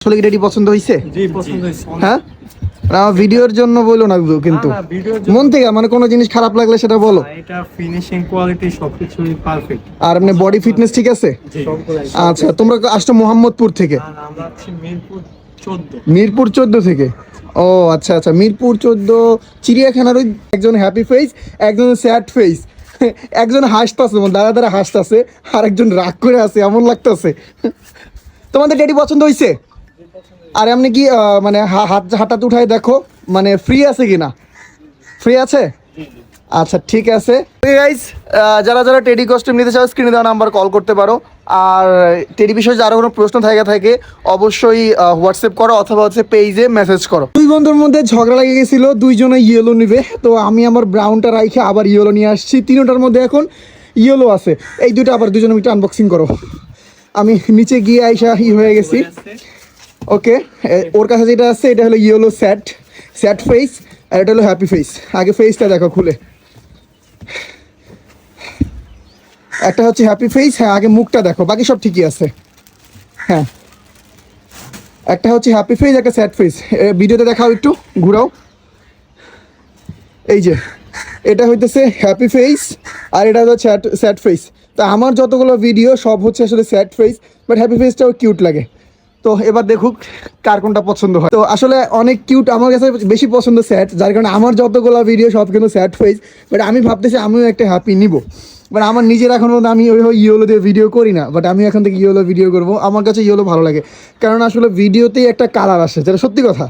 আসলে কি রেডি পছন্দ হয়েছে জি পছন্দ হয়েছে হ্যাঁ? আমার ভিডিওর জন্য বলো না কিন্তু। মন থেকে মানে কোনো জিনিস খারাপ লাগলে সেটা বলো। এটা ফিনিশিং কোয়ালিটি সবকিছুই পারফেক্ট আর এমনি বডি ফিটনেস ঠিক আছে? আচ্ছা তোমরা আসছো মোহাম্মদপুর থেকে? আমরা মিরপুর 14 মিরপুর চোদ্দ থেকে? ও আচ্ছা আচ্ছা মিরপুর চোদ্দ চিড়িয়াখানার ওই একজন হ্যাপি ফেস একজন স্যাড ফেস একজন হাসতেছে দাদা দাদা হাসতেছে আর একজন রাগ করে আছে এমন লাগতেছে। তোমাদের ডেডি পছন্দ হয়েছে আর আপনি কি মানে হাত হাঁটাতে উঠায় দেখো মানে ফ্রি আছে কি না ফ্রি আছে? আচ্ছা ঠিক আছে। গাইস যারা যারা টেডি কস্টিউম নিতে চাও স্ক্রিনে দেওয়া নাম্বার কল করতে পারো। আর টেডি বিষয়ে যারা কোনো প্রশ্ন থাকে থাকে, অবশ্যই হোয়াটসঅ্যাপ করো অথবা হচ্ছে পেজে মেসেজ করো। দুই বন্ধুর মধ্যে ঝগড়া লেগে গেছিল, দুইজনে ইয়েলো নিবে। তো আমি আমার ব্রাউনটা রাইখে আবার ইয়েলো নিয়ে আসছি। তিনটার মধ্যে এখন ইয়েলো আছে। এই দুটো আবার দুজনে মিটে আনবক্সিং করো। আমি নিচে গিয়ে আইসা ই হয়ে গেছি। ওকে ওর কাছে যেটা আছে, এটা হলো ইয়েলো স্যাট স্যাট ফেস আর এটা হলো হ্যাপি ফেস আগে ফেসটা দেখো খুলে। একটা হচ্ছে হ্যাপি ফেস হ্যাঁ আগে মুখটা দেখো, বাকি সব ঠিকই আছে। হ্যাঁ। একটা হচ্ছে হ্যাপি ফেস একটা স্যাড ফেস ভিডিওতে দেখাও একটু, ঘুরাও। এই যে, এটা হইতেছে হ্যাপি ফেস আর এটা হচ্ছে স্যাড ফেস তা আমার যতগুলো ভিডিও সব হচ্ছে আসলে স্যাড ফেস বাট হ্যাপি ফেসটাও কিউট লাগে। তো এবার দেখুক কার কোনটা পছন্দ হয়। তো আসলে অনেক কিউট আমার কাছে বেশি পছন্দ স্যাট যার কারণে আমার যতগুলো ভিডিও সব কিন্তু স্যাট ফেস বাট আমি ভাবতেছি আমিও একটা হ্যাপি নিব। বাট আমার নিজের এখন পর্যন্ত আমি ওই ইয়োলো দিয়ে ভিডিও করি না বাট আমি এখন থেকে ইয়োলো ভিডিও করব। আমার কাছে ইয়োলো ভালো লাগে। কারণ আসলে ভিডিওতেই একটা কালার আসে, যেটা সত্যি কথা।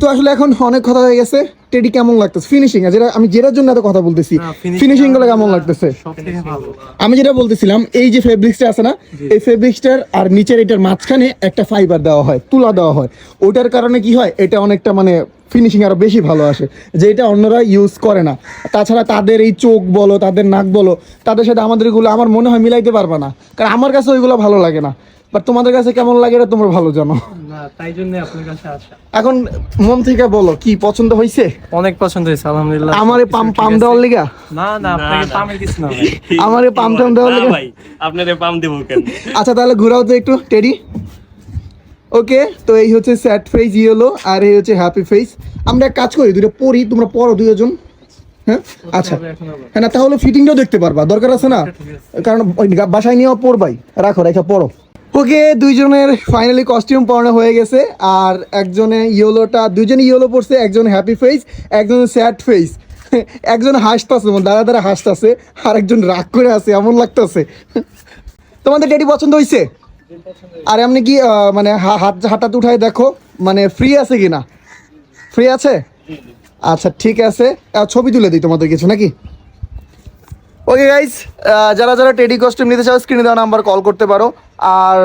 তো আসলে এখন অনেক কথা হয়ে গেছে। টেডি কেমন লাগতেছে? ফিনিশিং যেটা আমি যেটার জন্য এত কথা বলতেছি ফিনিশিংগুলো কেমন লাগতেছে? আমি যেটা বলতেছিলাম এই যে ফেব্রিক্সটা আছে না এই ফেব্রিক্সটার আর নিচের এটার মাঝখানে একটা ফাইবার দেওয়া হয় তুলা দেওয়া হয়। ওটার কারণে কি হয় এটা অনেকটা মানে ফিনিশিং আরও বেশি ভালো আসে যেটা অন্যরা ইউজ করে না। তাছাড়া তাদের এই চোখ বলো তাদের নাক বলো তাদের সাথে আমাদের এগুলো আমার মনে হয় মিলাইতে পারবে না। কারণ আমার কাছে ওইগুলো ভালো লাগে না। বাট তোমাদের কাছে কেমন লাগে এটা তোমরা ভালো জানো। তাই জন্য আপনার কাছে আসা। এখন মন থেকে বলো কি পছন্দ হয়েছে? অনেক পছন্দ হয়েছে আলহামদুলিল্লাহ। আমারে পাম পাম দেওয়ার লিগা? না না আপনাকে পামের কিছু না আমারে পাম টাম দেওয়ার লিগা? ভাই আপনারে পাম দেবো কেন? আচ্ছা তাহলে ঘোরাও তো একটু টেডি। ওকে তো এই হচ্ছে স্যাড ফেস ইয়েলো আর এই হচ্ছে হ্যাপি ফেস আমরা এক কাজ করি দুটো পড়ি তোমরা পড়ো দুজন হ্যাঁ? আচ্ছা। হ্যাঁ না তাহলে ফিটিংটাও দেখতে পারবা দরকার আছে না? কারণ বাসায় নিয়েও পড়বাই। রাখো রেখা পড়ো। ওকে দুইজনের ফাইনালি কস্টিউম পরানো হয়ে গেছে। আর একজনে ইয়েলোটা দুজনে ইয়েলো পড়ছে একজন হ্যাপি ফেস একজন স্যাড ফেস একজন হাসতাছে দাদা দাদা হাসতাছে আর একজন রাগ করে আছে এমন লাগতাছে। তোমাদের ডেডি পছন্দ হয়েছে? আর এমনি কি মানে হাত হাঁটাতে উঠায় দেখো মানে ফ্রি আছে কি না ফ্রি আছে আচ্ছা ঠিক আছে। ছবি তুলে দিই তোমাদের কিছু নাকি? ওকে গাইজ যারা যারা টেডি কস্টিউম নিতে চাও স্ক্রিনে দেওয়া নাম্বার কল করতে পারো। আর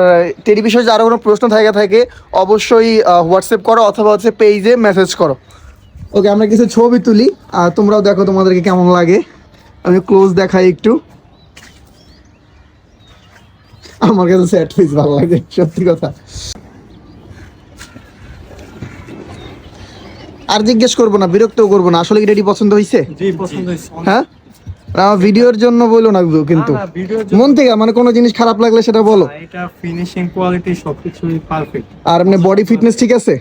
টেডি বিষয়ে যারা কোনো প্রশ্ন থাকে থাকে অবশ্যই হোয়াটসঅ্যাপ করো অথবা হচ্ছে পেজে মেসেজ করো। ওকে আমরা কিছু ছবি তুলি। আর তোমরাও দেখো তোমাদেরকে কেমন লাগে। আমি ক্লোজ দেখাই একটু। আমার কাছে স্যাড ফেস ভালো লাগে সত্যি কথা। আর জিজ্ঞেস করব না বিরক্তও করব না। আসলে কি রেডি পছন্দ হয়েছে জি পছন্দ হয়েছে হ্যাঁ? ভিডিওর জন্য বলো না কিন্তু। মন থেকে মানে কোনো জিনিস খারাপ লাগলে সেটা বলো। এটা ফিনিশিং কোয়ালিটি সবকিছুই পারফেক্ট আর এমনি বডি ফিটনেস ঠিক আছে?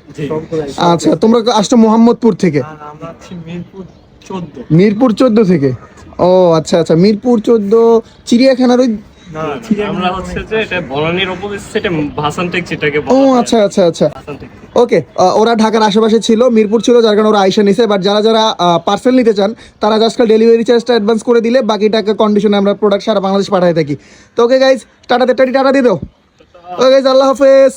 আচ্ছা তোমরা আসছো মোহাম্মদপুর থেকে? আমরা আছি মিরপুর 14 মিরপুর চোদ্দ থেকে? ও আচ্ছা আচ্ছা মিরপুর চোদ্দ চিড়িয়াখানার ওই না আমরা হচ্ছে যে এটা বনানীর অপোজিট সাইডে ভাসানটেক যেটাকে ও আচ্ছা আচ্ছা আচ্ছা। ওকে ওরা ঢাকার আশেপাশে ছিল, মিরপুর ছিল, যার কারণে ওরা আইসা নিছে বাট যারা যারা পার্সেল নিতে চান, তারা জাস্ট ডেলিভারি চার্জটা অ্যাডভান্স করে দিলে বাকি টাকা কন্ডিশনে আমরা প্রোডাক্ট সারা বাংলাদেশ পাঠাই থাকি। তো ওকে গাইজ টাটা টাটা দিয়ে দাও। ওকে গাইজ আল্লাহ হাফেজ।